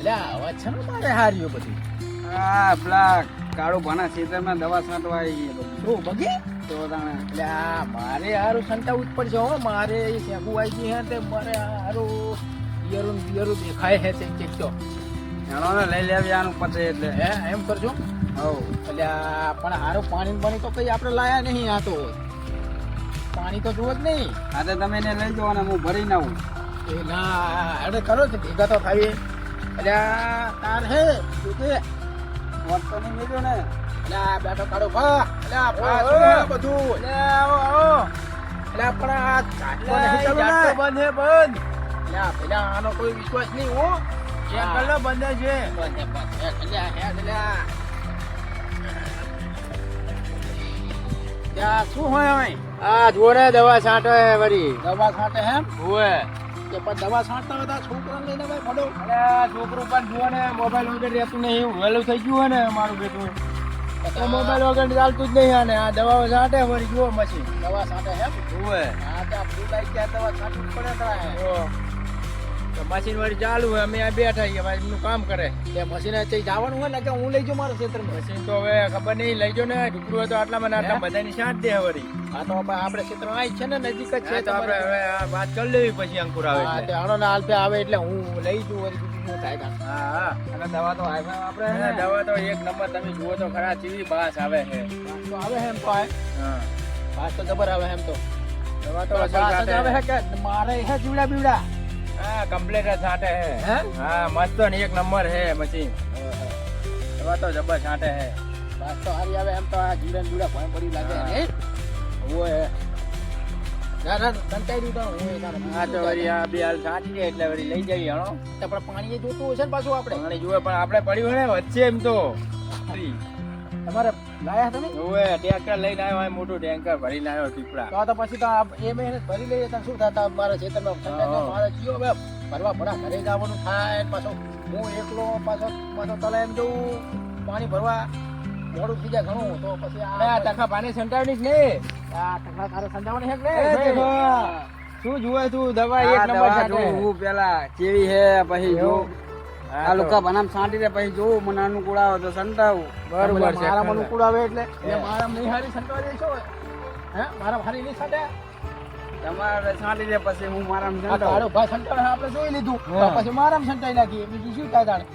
એટલે આવા છે ને મારે હાર્યું બધું. હા પેલા કાળું ભાના ખેતરમાં દવા છાંટવા આવી ગઈ શું બગી? તો તાણે. એટલે આ મારે હારું સંતાવું જ પડશે હો. મારે એ શેકું આવી ગઈ હે તે મારે હારું પિયરું પિયરું દેખાય હે તે ચેક તો હેણો ને લઈ લેવી આનું પતે એટલે. હે એમ કરજો. હો એટલે પણ હારું પાણી પાણી તો કઈ આપણે લાયા નહીં આ તો. પાણી તો જુઓ જ નહીં. તો તમે એને લઈ જાઓ અને હું ભરી નાવું એ ના અરે કરો છો ભેગા તો થાય એટલે તાર હે કે વોટ તો નહીં ને આ બેઠો કાઢો ભા એટલે ભા શું બધું એટલે આવો આવો એટલે પણ આ જાટકો નહીં ચાલુ ને. બંધ હે બંધ આ પેલા આનો કોઈ વિશ્વાસ નહીં હો ચેક બંધ છે બંધ બંધ આ હે, એટલે ત્યાં શું હોય આ જોડે દવા છાંટો વળી દવા છાંટે હે હોવે કે પણ દવા છાંટતા હોય તો છોકરાને લઈને ભાઈ પડો અરે આ પણ જુઓ ને મોબાઈલ વગર રહેતું નહીં વહેલું થઈ ગયું ને મારું બેટું તો મોબાઈલ વગર ચાલતું જ નહીં અને આ દવાઓ છાંટે વળી જુઓ મશીન દવા છાંટે હે? હોવે હા તો ફૂલ આવી ગયા દવા છાંટવી જ પડે. તો મશીન વળી ચાલુ હોય અમે આ બેઠા છીએ ભાઈ એમનું કામ કરે. તે મશીન ચઈ જવાનું હોય ને કે હું લઈ જાઉં મારા ક્ષેત્ર મશીન તો હવે ખબર નહીં લઈ જો ને ઢુકડું તો આટલામાં ને આટલા? બધાની સાથ દે વળી હા તો આપણે ક્ષેત્ર આવી છે ને નજીક જ છે તો આપણે હવે વાત કરી લેવી પછી અંકુર આવે હા તે હણો ના આલપે આવે એટલે હું લઈ જઉં વળી બીજું શું થાય હા હા. અને દવા તો આપણે હે. દવા તો એક નંબર તમે જુઓ તો ખરા ચીવી બાસ આવે છે. તો આવે એમ તો આ. હા. બાસ તો જબર આવે એમ તો. દવા તો આવે કે મારે હે જીવડા બીવડા? હા કમ્પ્લીટ જ છાંટે હે. હે? મસ્ત ને એક નંબર હે મશીન એવા તો જબર છાંટે હે. પાસ તો હારી આવે એમ તો આ જીવન જુડા ભણ પડી લાગે હે. ઓય ના દીધો હું હા તો વળી આ બે હાલ છાંટી દે એટલે વળી લઈ જઈએ હણો. તો પણ પાણી જોતું હશે ને પાછું આપણે? પાણી જુએ પણ આપણે પડ્યું હોય ને વચ્ચે એમ તો. તમારે લાયા તમે? ઓએ ટેન્કર લઈને આવ્યો હોય મોટું ટેન્કર ભરીને આવ્યો ટીપડા તો તો પછી તો એ મહિને ભરી લઈએ તો શું થતા મારા ખેતરમાં ઠંડા હા. મારે જીઓ બે ભરવા ભરા ઘરે જવાનું થાય પાછો હું એકલો પાછો પાછો તલે એમ જવું પાણી ભરવા મોડું થઈ જાય ઘણું. તો પછી આ ટકા પાણી સંતાવની જ નહીં? આ ટકા તારે સંજાવવાની છે નહીં? શું જુએ તું? દવા એક નંબર છાંટે. પેલા. કેવી હે પછી જો હા આ લોકો બનામ સાંટી દે પછી જોઉં મને અનુકૂળ આવે તો સંતાવું. બરોબર છે મારા મન ખરા. આવે એટલે? મારા નહીં હારી સંતાવા દે હે? મારા હારી નહીં સંતે તમારે સાંટી દે પછી હું મારા તારો ભાઈ સંતાડે આપણે જોઈ લીધું. પછી મારા સંતાઈ નાખીએ. બીજું શું થાય તાણે?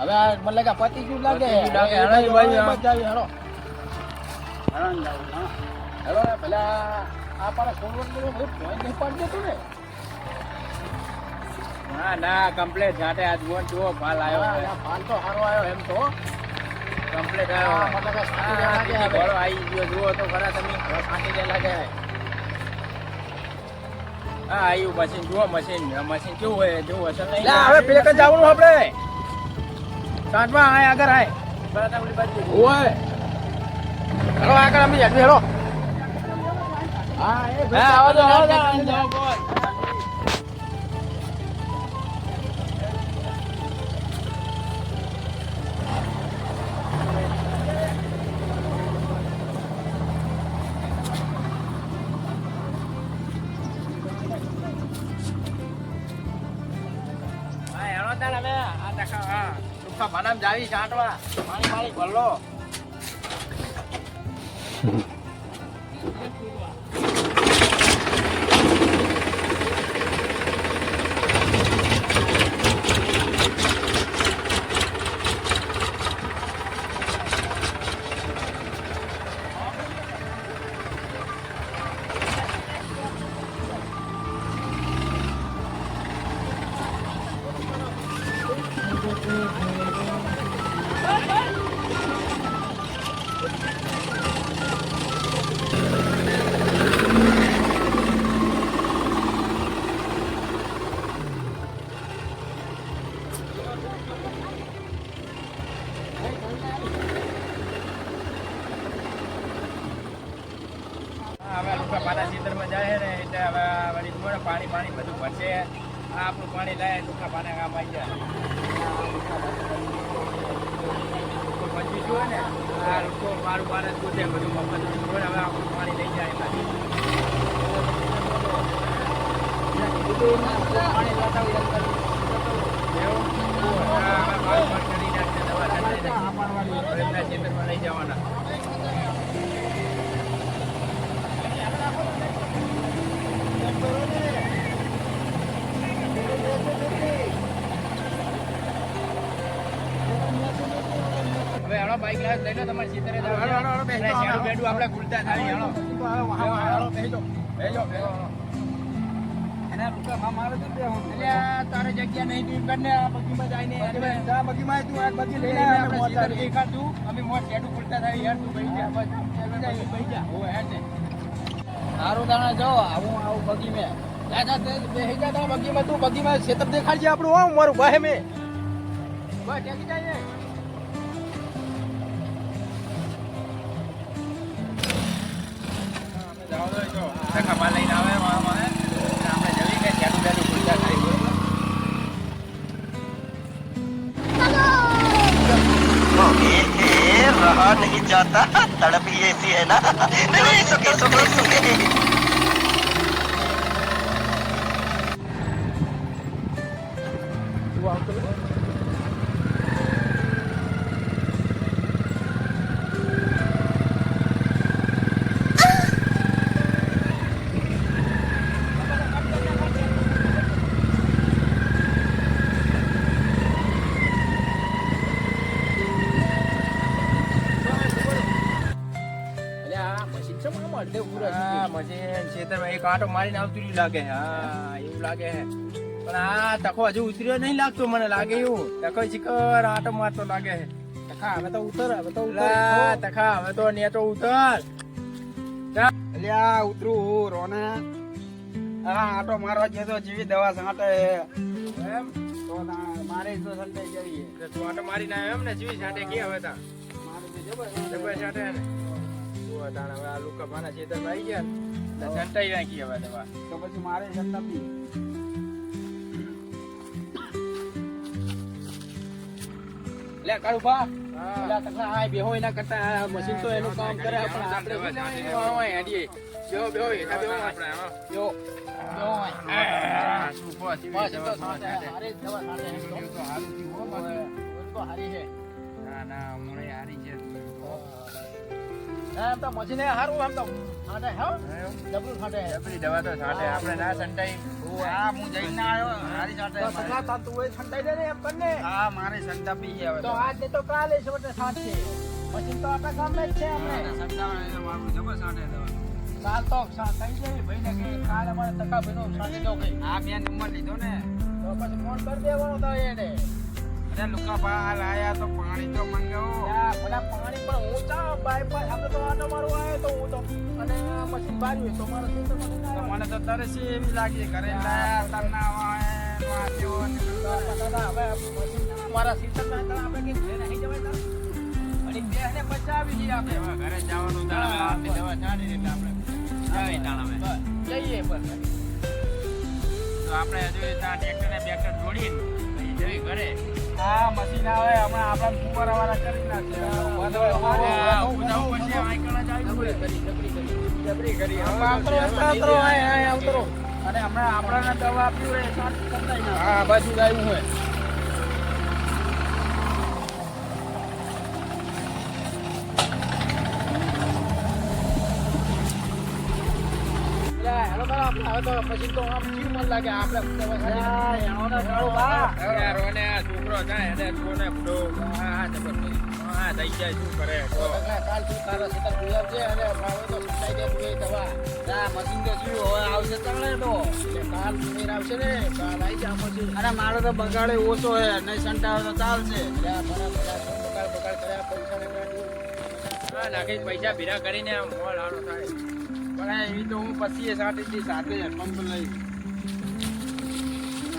હવે આ મને લાગે પતિ શું લાગે. પતી ગયું લાગે. હવે હેડો ભાઈ, એ હા. બાજુ આવી, હેડો હેડો ને પેલા આ પારા સોનવટ બધું નહીં પાડી દેતું ને? ના ના કમ્પ્લેટ સાથે આજ મોન જુઓ ફાલ આવ્યો હા, ફાલ તો સારો આવ્યો એમ તો. કમ્પ્લેટ આવ્યો. મતલબ હા. ઘોડો આવી ગયો જુઓ તો ખરા તમે. ફાટી દે લાગે હા આવ્યું મશીન જુઓ મશીન મશીન કેવું હોય જેવું અસર નહીં. હવે પેક જ જવાનું આપણે સાંજમાં આય આગળ આય. ઓય આગળ અમે હેડવી હા એ આવો તો આવો તો. હેડો આ દેખા હા. ટૂંકા ભાનામાં જાવી છાંટવા. પાણી પાણી ભરલો. પાના ખેતરમાં જાય ને એટલે હવે વળી જુઓ પાણી પાણી બધું ભરશે. આ આપણું પાણી લાવે ટૂંકા પાના કામ આવી જાય. પછી જુઓ ને? આ લોકો મારું પાણી પૂછે બધું બધું હવે આપણું પાણી લઈ જાય એમાંથી. પાણી લાતા હોય એવું. મારું પાણી લઈ જવાના. હેળો બાઈક લાવ લઈને તમારે ખેતરે જાવ હેળો, હેળો, હેળો, બેસી જાઓ. આપણે ગુલતા થાય હેળો હાલો, હાલો, બેહજો જાઓ. બેસી જાઓ, બેસી જાઓ. એના લુકા મારે તો બે હું. એટલે આ તારે જગ્યા નહીં તું બગીમાં જઈને બગીમાં તું આ બગી લઈને આપણે અમે મોટ થાય યાર તું બેસી જા બસ. બેસી જા, બેસી હેડ ને. સારું દાણા જો આવું આવું બગી મેં બેસી જા બગીમાં તું બગીમાં ખેતર દેખાડજે આપણું હો મારું ભાઈ મેં. બસ ટેકી જાય અમે જાવ તો જો ટકા માલ લઈને આવે મારા મારે એટલે આપણે જવી કે શેરડું બેરડું ગુલતા થાય બરોબર रहा नहीं जाता तड़प ही ऐसी है ना नहीं नहीं सुके सुके હા ખેતરમાં એક આંટો મારીને આવતું લાગે. હા એવું લાગે હે પણ આ તકો હજુ ઉતર્યો નહીં લાગતો મને લાગે એવું. તકો ચીકર આંટો મારતો લાગે હે તખા હવે તો ઉતર હવે તો ઉતર. તખા હવે તો નેટો ઉતર. અલ્યા ઉતરું રોને. હા આટો મારવા ગયો તો જેવી દવા સાંટે એમ? તો મારે તો સંતે જઈએ તો આંટો મારીને આવ્યો એમ ને જીવી સાંટે કે હવે તા. મારે જબર જબર સાંટે ને. હવે આ લુકા મારા ચેતન ભાઈ ગયા છંટાઈ નાખી હવે દવા. તો પછી મારે સંતાપી લે કાળુ બા. પેલા તખા આ બેહો એના કરતા મશીન તો એનું કામ કરે પણ આપણે હોય, હેડીએ. બેહો, બેહો, બેહો આપણે, બસ તો હારી દવા તો. હો, બાકી. તો હારી છે. ના, ના, હમણાં હારી છે. એમ તો મશીન સારું હારું એમ તો. સાંટે હો? ડબલું સાંટે જબરી દવા તો છાંટે, આપણે ના છંટાઈ. હા હું જઈને આવ્યો હારી સાંટે તો તખા તા તું એ દે ને એમ કરીને હા મારે સંતાપી છે હવે તો આજ ને તો કાલે છે વટે સાંજે મશીન તો આપણા ગામમાં જ છે આપણે. સંતાવા મારું જબર સાંટે દવા. કાલ તો સા- કહી દેવી ભાઈને કે કાલ અમારે તકા ભાઈનો સાંટી દો કઈ આ બે નંબર લીધો ને. તો પછી ફોન કરી દેવાનો તો એને. અરે લુકા હાલ આયા તો પાણી તો મંગાવો. ભલા પાણી પણ હું ચા બાયપાસ આપણે તો આટો મારવા આવ્યો તો હું તો અને મશીન તો મારો મને તો તરસી એવી લાગી ઘરે લાયા તરનાવા એ વાંચ્યો ને બધું. મારા સિસ્ટમ આપણે કે ઘરે નહીં જવાય બચાવી આપણે. જવાનું દવા એટલે આપણે. જઈએ તાણ જઈએ બસ. તો આપણે હજુ ત્યાં ટ્રેક્ટર ને બેક્ટર જોડીને જવી ઘરે. આ મશીન આવે હમણાં આપણા ફુવારા વાળા કરી આવતરો. અને હમણાં આપણાને દવા આપ્યું નાખે. હા બાજુ આવ્યું હોય. હવે તો પછી તો આમ જીવ મન લાગે આપણે છોકરો થાય એને હા હા થઈ જાય શું કરે તો કાકા, કાલ તું તારા સીતા ગુલાબ છે અને ભાવે તો સુકાઈ દે તું એ દવા. આ મશીન તો શું હવે આવશે તરણે તો. એટલે કાલ ફેર આવશે ને કાલ આવી જા પછી. અને મારો તો બગાડે ઓછો હે નહીં સંટાવે તો ચાલશે. બગાડ બગાડ કર્યા પૈસા ભીરા નાખી પૈસા ભેગા કરીને મોલ હારો થાય. પણ એવી તો હું પછી એ સાટી તે સાથે જ પંપ લઈ.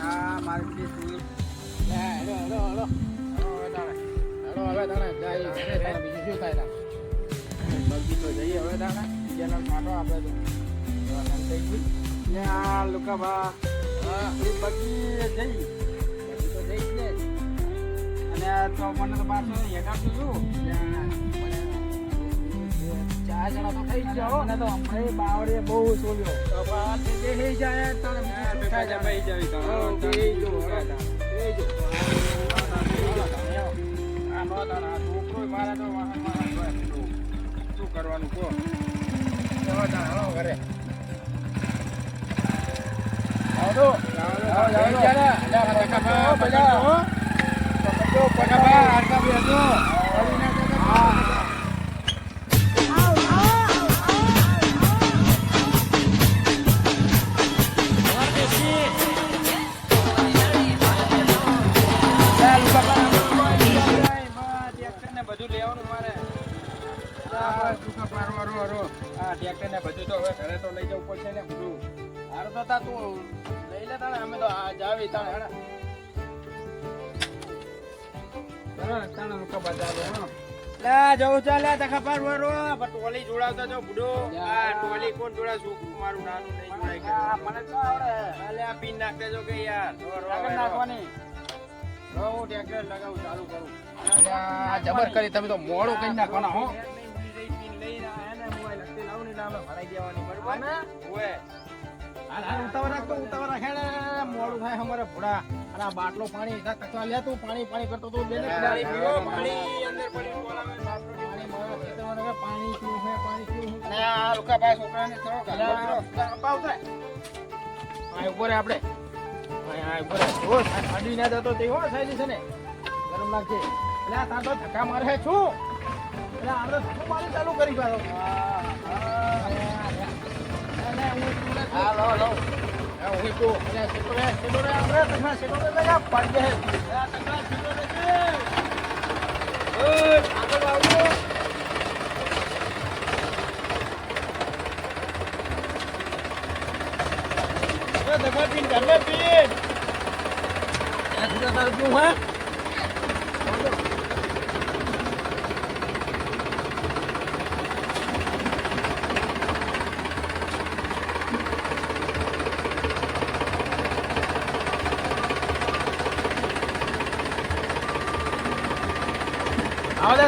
હા મારી તે. તું લે, હેલો હેલો હેલો હવે તાણે. જાય બીજું શું થાય તા બગી તો જઈએ હવે તાણે. બીજાનો કાંટો આપણે તો. ને આ લુકા બા બગી જઈ. તો જઈશ ને અને તો મને તો પાછું હેઠા છું. શું કરવાનું કહો ઘરે. જાઓ તો. જાઓ, જાઓ, જાઓ. જા, પકડો, પકડો. પકડો, પકડો. આ ટ્રેક્ટર ને બધું તો હવે ઘરે તો લઈ જવું પડશે ને હારું તો તા તું લઈ લે અમે તો આ જાવી હેડા. બરાબર તાણા લે, જવું ચાલે તખા પર વરો પણ ટોલી જોડાવતા જો બુડો આ ટોલી કોણ જોડા છોકરું મારું નાનું નહીં જોડાય આ તો પીન નાખ દેજો કે યાર નાખવાની રો, ટેક્ટર લગાવું ચાલુ કરું જબર કરી તમે તો મોડું કરી નાખવાના હો લગતી લાવું ને એટલે આમે ભરાઈ દેવાની બરોબર ઓએ હાલ હાલ ઉતાવળ રાખતો ઉતાવળ રાખે મોડું થાય અમારે ભોળા. અને આ બાટલો પાણી તકવા લે તું પાણી પાણી કરતો તો બેને પાણી પાણી અંદર પડ્યું બોલાવે પાણી મારા ખેતરમાં હવે પાણી પીવું છે પાણી પીવું છે. અને આ લોકો છોકરાને થોડો અલા, ગાળો કરો. અપા ઉતરે. આ ઉપર આપણે. આ ઉપર. જો ઠંડી ના જતો તે હો સાયલી છે ને. ગરમ લાગશે એટલે આ તાર તો ધક્કા મારે છે. ચાલુ કરી પાડો. હા લો લો હા તો આપણે સીટો લગા પડ છે આગળ આવજો એ પીન ઘર પીન તાર ક્યું હે?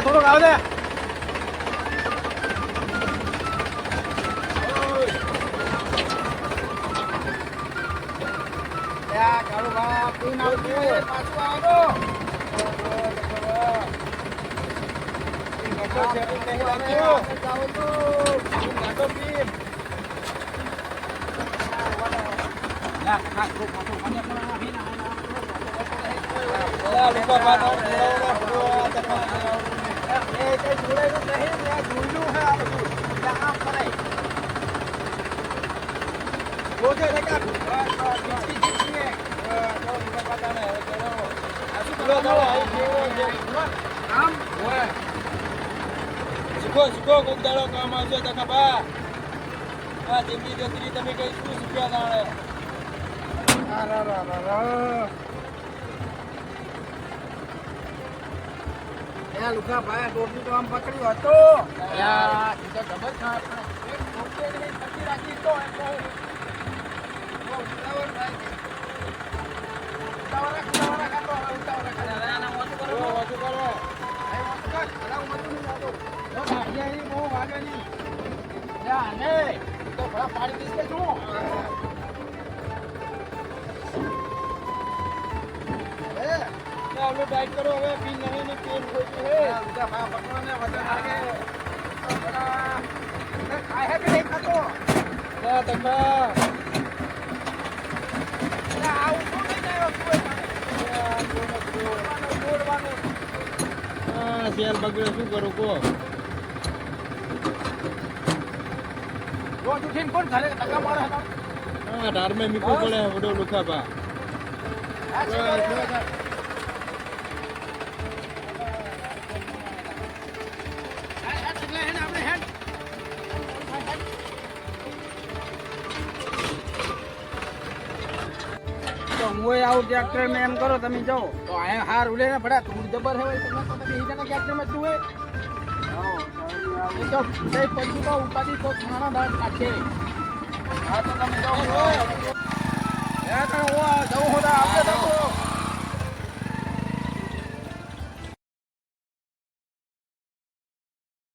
આવ દે થોડુંક આવ દે યા કાળુ બા પીન આવજો પાછું આવજો શીખો શીખો કોક દાડો કામ આવશે તો ખબર આ જિંદગી જતી તમે કઈ શું શીખ્યા તાણે લુકા ભાઈ ટોપી તો આમ પકડ્યો હતો યા ઈ તો જબર ખા એક ટોપી એને પકડી રાખી તો એમ કહું બહુ ઉતાવળ થાય છે. ઉતાવળ રાખ, ઉતાવળ રાખ, આ તો હવે ઉતાવળ રાખ. હવે આના મોઢું કરો. જો વાંચું કરો લુખા ભાઈ કર. તો આમ પકડ્યો હતો લાવતો. જો ગાંઠિયા એની બહુ વાગે નહીં. યા, ને, તો પાડી દઈશ કે શું? આપણે ટાઈટ કરો હવે પીન નહીં ની પેન ખોટી હે યા, ભા ભાઈ પકડો ને, વજન લાગે. ખાય હે કે નહીં ખાતો? ના તખા અલા, આવું શું લઈને આવ્યો તું એ પાછો? દોડવાનું, દોડવાનું. હા શેર બગડે શું કરું કો રોજ ઉઠીને કોણ ઘરે ધક્કા મારે? હા ધારમે મીકવું પડે વડો લુખા તો હું આવું ટ્રેક્ટર મેં એમ કરો, તમે જાઓ. તો આયા હાર ઉલે ને ભડા તું જબર હોય તમે તમે હીજાના ક્યાંક શું હોય. તો તો ઉપાધિ તો ઘણા દાળ કાઢે હા, તો તમે જાઓ. હે જવું હોય આપણે જવું